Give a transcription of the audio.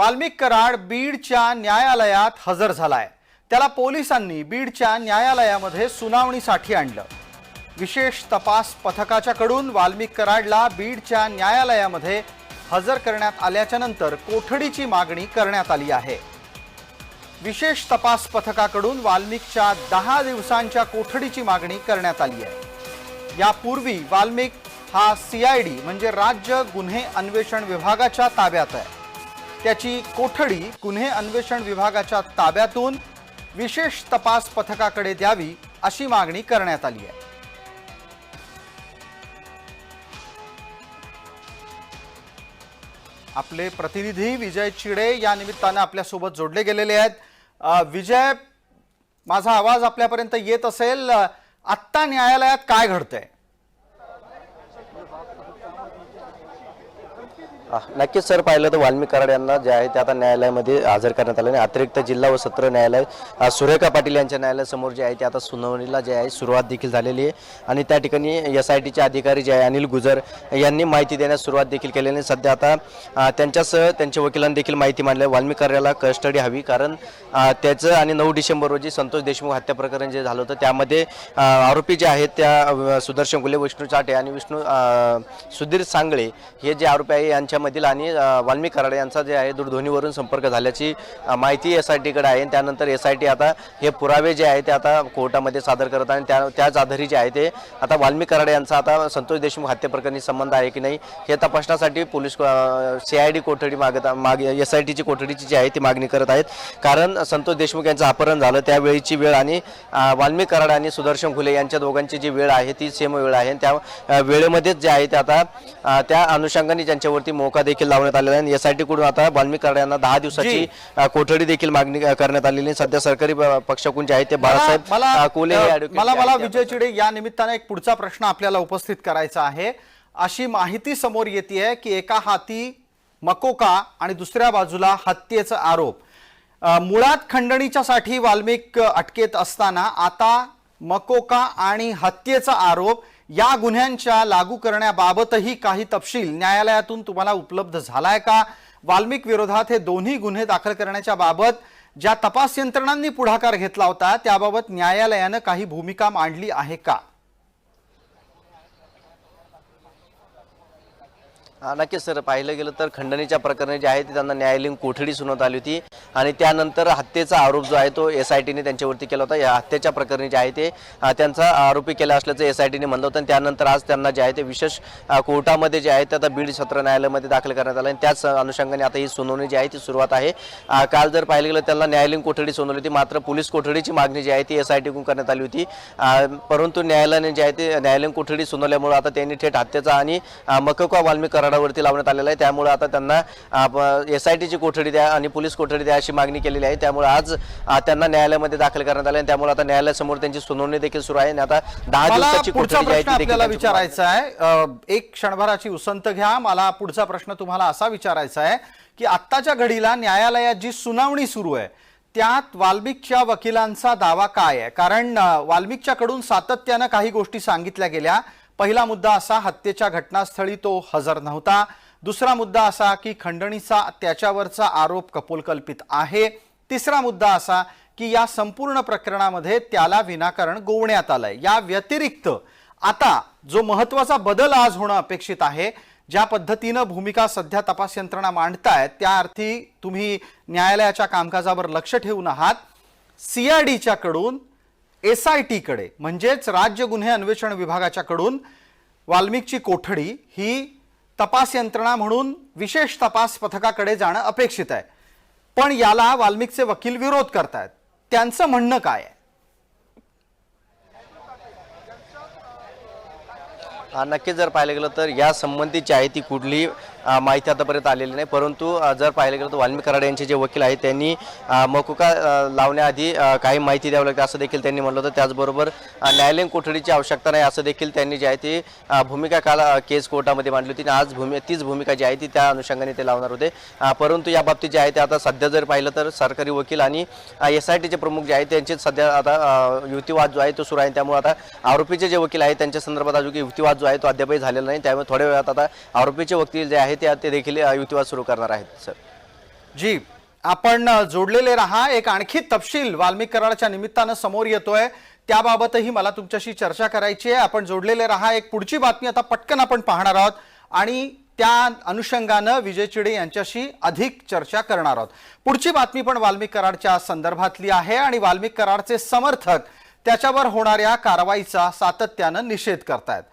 वाल्मिक कराड बीडच्या न्यायालयात हजर झालाय. त्याला पोलिसांनी बीडच्या न्यायालयामध्ये सुनावणीसाठी आणलं. विशेष तपास पथकाच्याकडून वाल्मिक कराडला बीडच्या न्यायालयामध्ये हजर करण्यात आल्याच्यानंतर कोठडीची मागणी करण्यात आली आहे. विशेष तपास पथकाकडून वाल्मिकच्या दहा दिवसांच्या कोठडीची मागणी करण्यात आली आहे. यापूर्वी वाल्मिक हा सीआयडी म्हणजे राज्य गुन्हे अन्वेषण विभागाच्या ताब्यात आहे. त्याची कोठडी गुन्हे अन्वेषण विभागाच्या ताब्यातून विशेष तपास पथकाकडे द्यावी अशी मागणी करण्यात आली आहे. आपले प्रतिनिधी विजय चिडे या निमित्तानं आपल्यासोबत जोडले गेलेले आहेत. विजय माझा आवाज आपल्यापर्यंत येत असेल. आत्ता न्यायालयात काय घडतंय? नक्कीच सर पाहिलं तर वाल्मिक कराड यांना जे आहे ते आता न्यायालयामध्ये हजर करण्यात आलं आणि अतिरिक्त जिल्हा व सत्र न्यायालय सुरेखा पाटील यांच्या न्यायालयासमोर जे आहे ते आता सुनावणीला जे आहे सुरुवात देखील झालेली आहे आणि त्या ठिकाणी एस आय टीचे अधिकारी जे आहे अनिल गुजर यांनी माहिती देण्यास सुरुवात देखील केली आणि सध्या आता त्यांच्यासह त्यांच्या वकिलांनी देखील माहिती मांडली आहे. वाल्मिक कराडला कस्टडी हवी कारण त्याचं आणि नऊ डिसेंबर रोजी संतोष देशमुख हत्या प्रकरण जे झालं होतं त्यामध्ये आरोपी जे आहेत त्या सुदर्शन गुले विष्णू चाटे आणि विष्णू सुधीर सांगळे हे जे आरोपी आहे यांच्या यांच्यामधील आणि वाल्मी वाल्मिक कराड यांचा जे आहे दूरध्वनीवरून संपर्क झाल्याची माहिती एस आय टीकडे आहे. आणि त्यानंतर एस आय टी आता हे पुरावे जे आहे ते आता कोर्टामध्ये सादर करत आहे. आणि त्या त्याच आधारे जे आहे ते आता वाल्मिक कराड यांचा आता संतोष देशमुख हत्येप्रकरणी संबंध आहे की नाही हे तपासण्यासाठी पोलीस सी आय डी कोठडी मागत माग एस आय टीची कोठडीची जी आहे ती मागणी करत आहेत. कारण संतोष देशमुख यांचं अपहरण झालं. त्यावेळीची वेळ आणि वाल्मी वाल्मिक कराड आणि सुदर्शन फुले यांच्या दोघांची जी वेळ आहे ती सेम वेळ आहे. त्या वेळेमध्येच जे आहे ते आता त्या अनुषंगाने ज्यांच्यावरती मोका देखील लावण्यात आलेला आहे. टी कडून आता वाल्मिक कराड यांना दहा दिवसाची कोठडी देखील मागणी करण्यात आलेली सध्या सरकारी प- पक्षाकडून जे आहे ते बाळासाहेब कोले मला मला विजय चिडे या निमित्तानं एक पुढचा प्रश्न आपल्याला उपस्थित करायचा आहे. अशी माहिती समोर येते की एका हाती मकोका आणि दुसऱ्या बाजूला हत्येचा आरोप. मुळात खंडणीच्यासाठी वाल्मिक अटकेत असताना आता मकोका आणि हत्येचा आरोप या गुन्ह्यांच्या लागू करण्याबाबतही काही तपशील न्यायालयातून तुम्हाला उपलब्ध झालाय का? वाल्मिक विरोधात हे दोन्ही गुन्हे दाखल करण्याच्या बाबत ज्या तपास यंत्रणांनी पुढाकार घेतला होता त्याबाबत न्यायालयानं काही भूमिका मांडली आहे का हा, नक्कीच सर पाहिलं गेलं तर खंडणीच्या प्रकरणी जे आहे ते त्यांना न्यायालयीन कोठडी सुनावत आली होती. आणि त्यानंतर हत्येचा आरोप जो आहे तो एस आय टीने त्यांच्यावरती केला होता. या हत्येच्या प्रकरणी जे आहे ते त्यांचा आरोपी केला असल्याचं एस आय टीने म्हणलं होतं. आणि त्यानंतर आज त्यांना जे आहे ते विशेष कोर्टामध्ये जे आहे ते आता बीड सत्र न्यायालयामध्ये दाखल करण्यात आलं. आणि त्याच अनुषंगाने आता ही सुनावणी जी आहे ती सुरुवात आहे. काल जर पाहिलं गेलं त्यांना न्यायालयीन कोठडी सुनावली होती. मात्र पोलीस कोठडीची मागणी जी आहे ती एस आय टीकडून करण्यात आली होती. परंतु न्यायालयाने जे आहे ते न्यायालयीन कोठडी सुनावल्यामुळे आता त्यांनी थेट हत्येचा आणि मकवा मकोका कराडावरती लावण्यात आलेला आहे. त्यामुळे आता त्यांना एस आय टीची कोठडी द्या आणि पोलीस कोठडी द्या अशी मागणी केलेली आहे. त्यामुळे आज त्यांना न्यायालयामध्ये दाखल करण्यात आले आणि त्यामुळे आता न्यायालयासमोर त्यांची सुनावणी देखील सुरू आहे आणि आता दहा दिवसाची कोठडी आहे आपल्याला विचारायचा आहे. एक क्षणभराची उसंत घ्या. मला पुढचा प्रश्न तुम्हाला असा विचारायचा आहे की आत्ताच्या घडीला न्यायालयात जी सुनावणी सुरू आहे त्यात वाल्मिकच्या वकिलांचा दावा काय आहे? कारण वाल्मिकच्याकडून सातत्यानं काही गोष्टी सांगितल्या गेल्या. पहिला मुद्दा असा हत्येच्या घटनास्थळी तो हजर नव्हता. दुसरा मुद्दा असा की खंडणीचा त्याच्यावरचा आरोप कपोलकल्पित आहे. तिसरा मुद्दा असा की या संपूर्ण प्रकरणामध्ये त्याला विनाकारण गोवण्यात आलंय. या व्यतिरिक्त आता जो महत्त्वाचा बदल आज होणं अपेक्षित आहे ज्या पद्धतीनं भूमिका सध्या तपास यंत्रणा मांडतायत त्या अर्थी तुम्ही न्यायालयाच्या कामकाजावर लक्ष ठेवून आहात. सीआयडीच्या कडून एस आय टीकडे म्हणजेच राज्य गुन्हे अन्वेषण विभागाच्याकडून वाल्मिकची कोठडी ही तपास यंत्रणा म्हणून विशेष तपास पथकाकडे जाणं अपेक्षित आहे. पण याला वाल्मिकचे वकील विरोध करतायत. त्यांचं म्हणणं काय आहे? नक्कीच जर पाहिलं गेलं तर या संबंधीची आहे ती कुठलीही माहिती आतापर्यंत आलेली नाही. परंतु जर पाहिलं गेलं तर वाल्मिक कराड यांचे जे वकील आहेत त्यांनी मकुका लावण्याआधी काही माहिती द्यावी लागते असं देखील त्यांनी म्हटलं होतं. त्याचबरोबर न्यायालयीन कोठडीची आवश्यकता नाही असं देखील त्यांनी जे आहे ती भूमिका काल केस कोर्टामध्ये मांडली होती आणि आज भूमि तीच भूमिका जी आहे ती त्या अनुषंगाने ते लावणार होते. परंतु या बाबतीत जे आहे ते आता सध्या जर पाहिलं तर सरकारी वकील आणि एस आय टीचे प्रमुख जे आहेत त्यांचे सध्या आता युतीवाद युक्तिवाद जो आहे तो सुरू आहे त्यामुळे आता आरोपीचे जे वकील आहेत त्यांच्या संदर्भात अजून काही युक्तिवाद जो आहे तो अद्यापही झालेला नाही. त्यामुळे थोड्या वेळात आता आरोपीचे वकील जे आहेत ते देखील अ, युक्तिवाद सुरू करणार आहेत सर. जी आपण जोडलेले राहा. एक आणखी तपशील वाल्मिक कराराच्या निमित्तानं समोर येतोय. त्याबाबतही मला तुमच्याशी चर्चा करायची आहे. आपण जोडलेले राहा. एक पुढची बातमी आता पटकन आपण पाहणार आहोत. आणि त्या अनुषंगानं विजय चिडे यांच्याशी अधिक चर्चा करणार आहोत. पुढची बातमी पण वाल्मिक कराडच्या संदर्भातली आहे आणि वाल्मिक करारचे समर्थक त्याच्यावर होणाऱ्या कारवाईचा सातत्यानं निषेध करतायत.